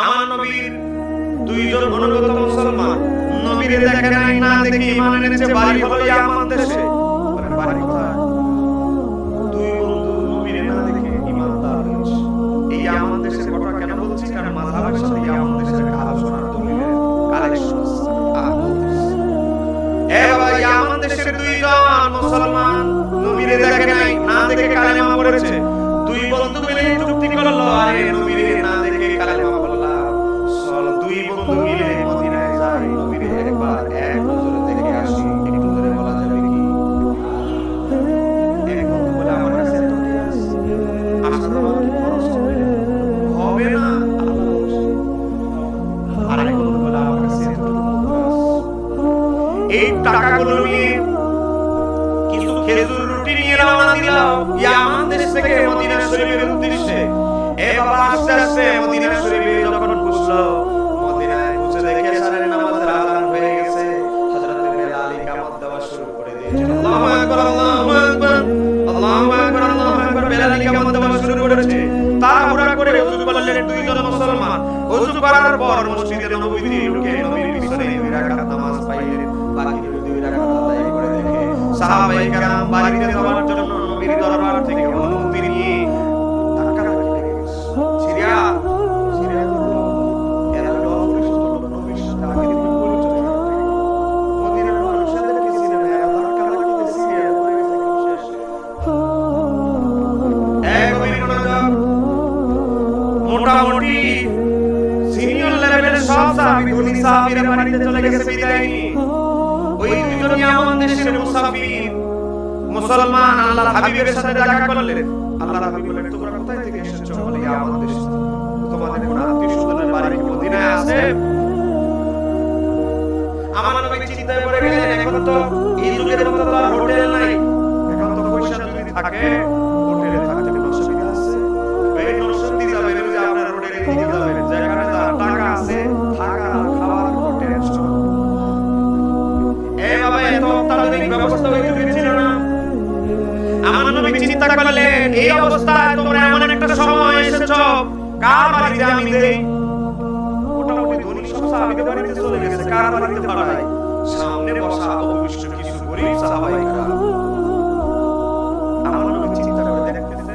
আমার নবীর দুইজন অনুগত মুসলমান। নবীর দেখে নাই, না দেখে ইমান এনেছে, বাড়ি হলো ইয়ামান দেশে। বাড়ি কোথায়? দুই বন্ধু নবীর না দেখে ইমানদার হয়েছে। এই ইয়ামান দেশের কথা কেন বলছি? কারণ মাযহাবের সাথে ইয়ামান দেশের একটা দলিলের কালেকশন এ ইয়ামান দেশের দুইজন মুসলমান, নবীর দেখে নাই, না দেখে কালেমা পড়েছে। দুই বন্ধু মিলে চুক্তি করল, আরে নবীর না ওযু করার পর মসজিদে নববীতে ঢুকে নবীর পিছনে দুই রাকাত নামাজ পাইলেন বাকি দুই রাকাত আদায় করে দেখে সাহাবায়ে কেরাম বাড়িতে যাওয়ার জন্য নবীর দরবার থেকে সাহাবীরা বাড়িতে চলে গেছে বিদায়। ওই দুজনই আমাদের দেশের মুসাফির। মুসলমান, আল্লাহর হাবিবের সাথে দেখা করলেন আল্লাহর হাবিব বললেন তোমরা কোথায় থেকে এসেছ? বলে আমাদের দেশ তোমাদের কোন আত্মীয় স্বজনের বাড়ি মদিনায় আছে? আমার নবী চিন্তায় পড়ে গেলেন, এখন তো এই যুগের মতো তো আর হোটেল নাই। এখন তো পয়সা যদি থাকে করলেন এই অবস্থায় তোমরা এমন একটা সময় এসেছ। কার বাড়িতে আমি দেই? মোটামুটি ধনী সব সাহাবীদের বাড়িতে চলে গেছে, কার বাড়িতে পাঠাই? সামনে বসা অভিষ্ট কিছু গরিব চিন্তা করে দেখতেছে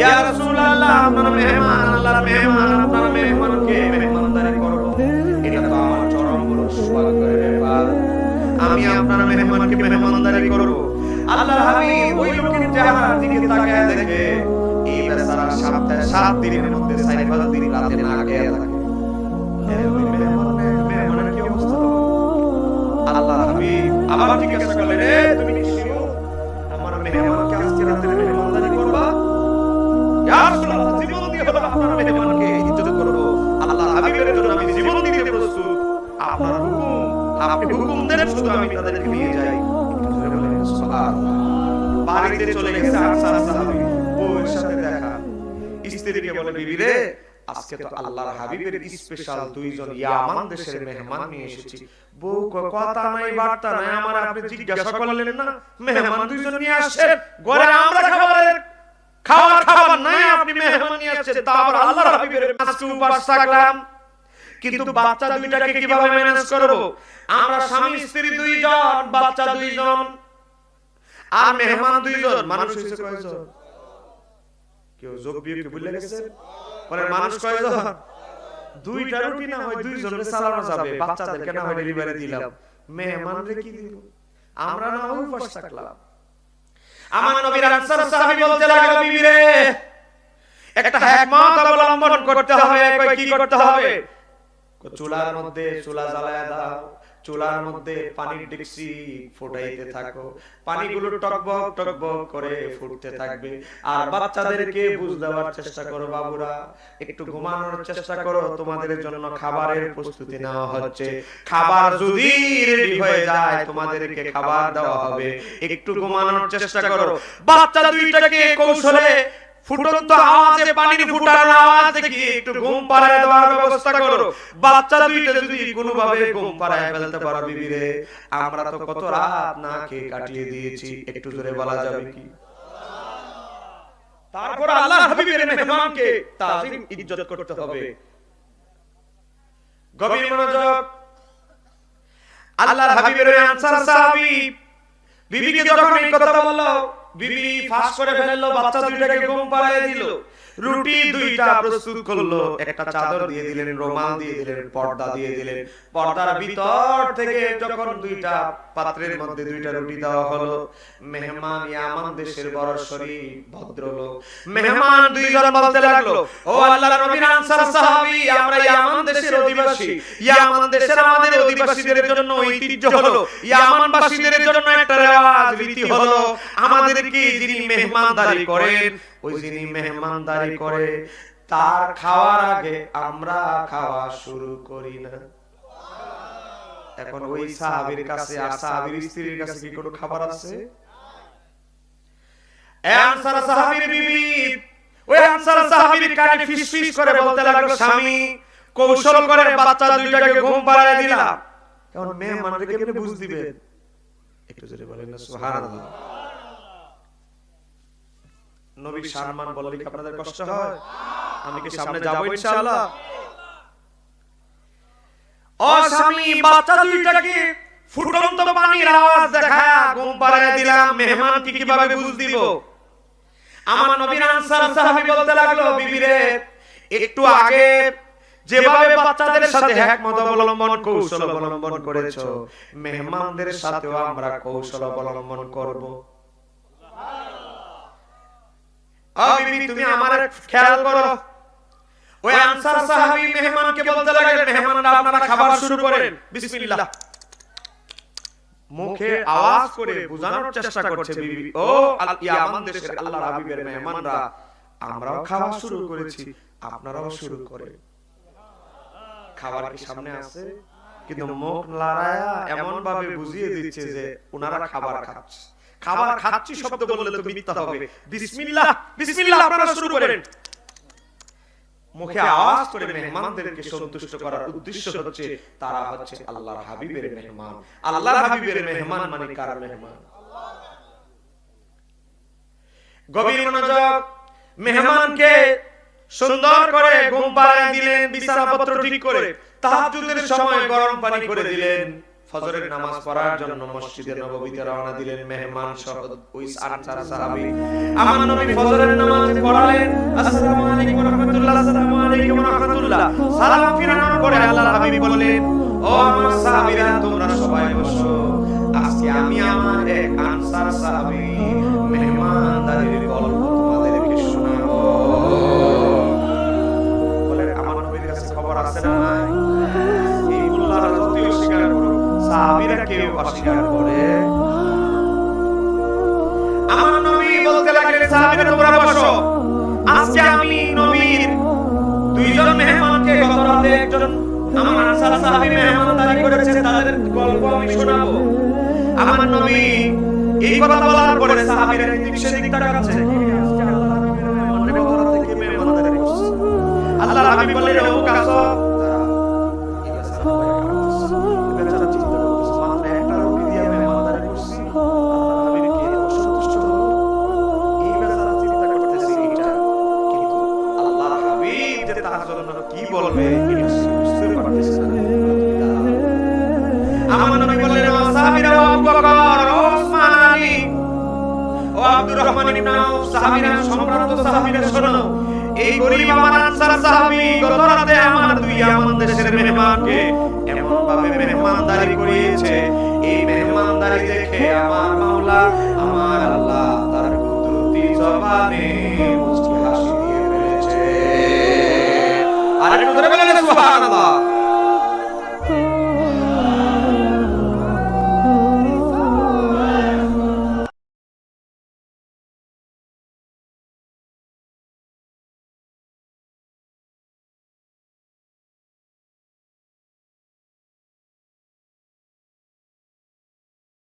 ইয়া রাসূলুল্লাহ, আপনার মেহমান, আল্লাহর মেহমান, আপনার মেহমানকে মেহমানদারি করব এটা তো আমার চরম বড় সৌভাগ্যের ব্যাপার আমি আপনার মেহমানকে মেহমানদারি করব। আল্লাহর হাবিব ওই লোকের চেহারার দিকে তাকায় দেখে এই বেচারা সপ্তাহে সাত দিনের মধ্যে পাঁচ দিন রাতে না খেয়ে থাকে? আল্লাহ হাবিব আবার জিজ্ঞাসা করলেন রে, তুমি কি আমার মেহমানকে আপনি হুকুম দেন শুধু আমি তাদেরকে নিয়ে যাই। বাড়িতে চলে গেছে আনসার সাহাবী বউয়ের সাথে দেখা। স্ত্রীকে বলে, বিবি রে, আজকে তো আল্লাহর হাবিবের স্পেশাল দুইজন ইয়ামান দেশের মেহমান নিয়ে এসেছি। বউ কথা নাই, বার্তা নাই, আমার আপনি জিজ্ঞাসা করলেন না? মেহমান দুইজন নিয়ে আসছেন ঘরে আমরা খাবারের খাবার খাবার নাই, আপনি মেহমান নিয়ে আসছেন, তা আবার আল্লাহর হাবিবের আজকে উপাস থাকলাম। কিন্তু বাচ্চা দুইটাকে কীভাবে ম্যানেজ করব? আমরা স্বামী স্ত্রী দুইজন বাচ্চা দুইজন। আর মেহমান দুইজন মানুষ হইছে কয়জন? কেউ যোগ বিয়োগ কি ভুলে গেছে? বলে মানুষ কয়জন? দুইটা রুটি না হয় দুইজনের চালানো যাবে বাচ্চাদেরকে না হয় ডেলিভারি দিলাম। মেহমানরে কি দিব? আমরা না হয় উপাস থাকলাম। আমার নবীর আনসার সাহাবী বলতে লাগল বিবি রে একটা হিকমত অবলম্বন করতে হবে। কই কি করতে হবে? চুলার মধ্যে চুলা জ্বালায় দাও, চুলার মধ্যে পানির ডেকসি ফুটাইতে থাকো। পানিগুলো টকবক টকবক করে ফুটতে থাকবে। আর বাচ্চাদেরকে বুঝ দেওয়ার চেষ্টা করো বাবুরা। একটু ঘুমানোর চেষ্টা করো, তোমাদের জন্য খাবারের প্রস্তুতি নেওয়া হচ্ছে। খাবার যদি রেডি হয়ে যায়, তোমাদেরকে খাবার দেওয়া হবে। একটু ঘুমানোর চেষ্টা করো। বাচ্চা দুইটাকে কৌশলে ফুটন্ত আওয়াজে, পানির ফুটার আওয়াজ দেখি একটু ঘুম পাড়ায় দেওয়ার ব্যবস্থা করো? বাচ্চা দুইটা যদি কোনোভাবে ঘুম পাড়ায় ফেলতে পারো বিবিরে, আমরা তো কত রাত না খেয়ে কাটিয়ে দিয়েছি, একটু জোরে বলা যাবে কি? তারপর আল্লাহ হাবিবের মেহমানকে তাজিম ইজ্জত করতে হবে। গভীর মনোযোগ। আল্লাহর হাবিবের আনসার সাহাবী, বিবিকে যখন এই কথা বলল বিবি ফাঁস করে ফেলল বাচ্চা দুইটাকে ঘুম পাড়ায় দিল। রুটি দুইটা প্রস্তুত করল, একটা চাদর দিয়ে দিলেন, রোমাল দিয়ে দিলেন, পর্দা দিয়ে দিলেন। পর্দার ভিতর থেকে যখন দুইটা পাত্রের মধ্যে দুইটা রুটি দেওয়া হলো, মেহমান ইয়ামান দেশের বড় শরীফ, ভদ্রলোক। মেহমান দুইজন বলতে লাগল, ও আল্লাহর নবীর আনসার সাহাবী, আমরা ইয়ামান দেশের অধিবাসী। ইয়ামান দেশের আমাদের অধিবাসীদের জন্য ঐতিহ্য হলো, ইয়ামানবাসীদের জন্য একটা রেওয়াজ রীতি হলো, আমাদেরকে যিনি মেহমানদারি করেন ওই যিনি মেহমানদারি করে তার খাওয়ার আগে আমরা খাওয়া শুরু করি না। এখন ওই সাহাবীর কাছে আর সাহাবীর স্ত্রীর কাছে কি কোনো খাবার আছে? আনসার সাহাবীর বিবি। ওই আনসার সাহাবীর কানে ফিসফিস করে বলতে লাগল স্বামী কৌশল করে বাচ্চা দুইটাকে ঘুম পাড়ায় দিলাম। এখন মেহমানদেরকে কেমনে বুঝ দিবেন একটু জোরে বলেন না সুবহানাল্লাহ। নবীর সম্মান বললে কি আপনাদের কষ্ট হয়? আমি কি সামনে যাব ইনশাআল্লাহ ও স্বামী বাচ্চা দুইটাকে ফুটন্ত পানির আওয়াজ দেখা ঘুম পাড়ায় দিলাম কীভাবে বুঝ দিব? আমার নবীর আনসার সাহাবী বলতে লাগল বিবিরে একটু আগে যেভাবে বাচ্চাদের সাথে অবলম্বন কৌশল অবলম্বন করেছ মেহমানদের সাথেও আমরা কৌশল অবলম্বন করব। ও বিবি তুমি আমার খেয়াল করো। ওই আনসার সাহাবী মেহমানকে বলতে লাগলেন মেহমানরা আপনারা খাবার শুরু করেন। বিসমিল্লাহ। মুখে আওয়াজ করে বোঝানোর চেষ্টা করছে বিবি। ও ইয়ামান দেশের আল্লাহর হাবিবের মেহমানরা। আমরাও খাওয়া শুরু করেছি। আপনারাও শুরু করেন। খাবার কি সামনে আছে? কিন্তু মুখ লড়ায়া এমন ভাবে বুঝিয়ে দিচ্ছে যে ওনারা খাবার খাচ্ছে। খাবার খাচ্ছি শব্দ বললে তো মিথ্যা হবে। বিসমিল্লাহ বিসমিল্লাহ আপনারা শুরু করেন। মুখে আওয়াজ করে মেহমানদেরকে সন্তুষ্ট করার উদ্দেশ্য হচ্ছে তারা হচ্ছে আল্লাহর হাবিবের মেহমান। আল্লাহর হাবিবের মেহমান মানে কার? মেহমান গভীর মনোযোগ মেহমানকে সুন্দর করে ঘুম পাড়ায় দিলেন বিছানাপত্র ঠিক করে তাহাজ্জুদের সময় গরম পানি করে দিলেন। ফজরের নামাজ পড়ার জন্য মসজিদে নববীতে রওনা দিলেন মেহমান সহ ওই আনসার সাহাবী। আমার নবী ফজরের নামাজ পড়ালেন। আসসালামু আলাইকুম ওয়া রাহমাতুল্লাহ, আসসালামু আলাইকুম ওয়া রাহমাতুল্লাহ। সালাম ফিরানোর পরে আল্লাহর হাবিব বললেন, ও আমার সাহাবীরা, তোমরা সবাই বসো। আজকে আমি আমার এক আনসার সাহাবী মেহমানদারির গল্প তোমাদেরকে শোনাবো। বলে আমার নবীর কাছে খবর আছে না সাহাবীরা কেউ অস্বীকার করে। আমার নবী বলতে লাগলেন, সাহাবীরা, তোমরা বসো। আজকে আমি নবীর দুইজন মেহমানকে গত রাতে একজন আমার আনসার সাহাবী মেহমানদারি করেছে, তাদের গল্প আমি শোনাবো। আমার নবী এই কথা বলার পরে সাহাবীরা এদিক সেদিক তাকাচ্ছে। আজকে আল্লাহর হাবিবের মেহমানদের গত সাহাবীরা, সম্ভ্রান্ত সাহাবীরা, শোনো। এই গরিব আমার আনসার সাহাবী, গত রাতে আমার দুই ইয়ামান দেশের মেহমানকে এমন ভাবে মেহমানদারি করিয়েছে। এই মেহমানদারি দেখে আমার মাওলা, আমার আল্লাহ তার কুদরতি জবানে মুস্কি হাসি দিয়ে ফেলেছে। ধরে বলেন, সুবহানাল্লাহ।